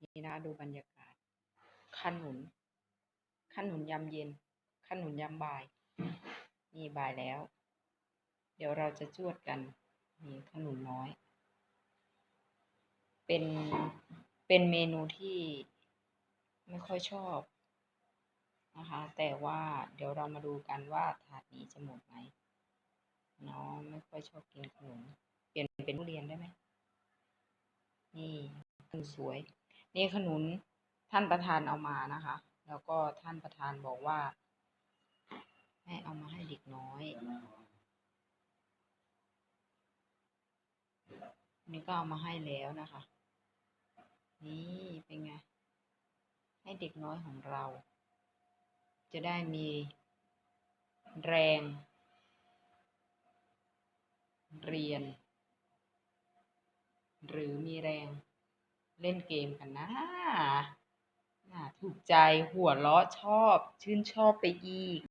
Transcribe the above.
นี่นะดูบรรยากาศขนุนขนุนยำเย็นขนุนยำบ่าย นี่บ่ายแล้ว เดี๋ยวเราจะจวดกัน นี่ขนุนน้อย เป็นเป็นเมนูที่ไม่ค่อยชอบนะคะ แต่ว่าเดี๋ยวเรามาดูกันว่าถาดนี้จะหมดไหมน้องไม่ค่อยชอบกินขนมเปลี่ยนเป็นทุเรียนได้ไหมนี่ขนุนสวย นี่ขนุนท่านประธานเอามานะคะ แล้วก็ท่านประธานบอกว่า ให้เอามาให้เด็กน้อย นี่ก็เอามาให้แล้วนะคะ นี่เป็นไง ให้เด็กน้อยของเรา จะได้มีแรง เรียน หรือมีแรง เล่นเกมกันนะน่าถูกใจหัวเราะชอบ ชื่นชอบไปอีก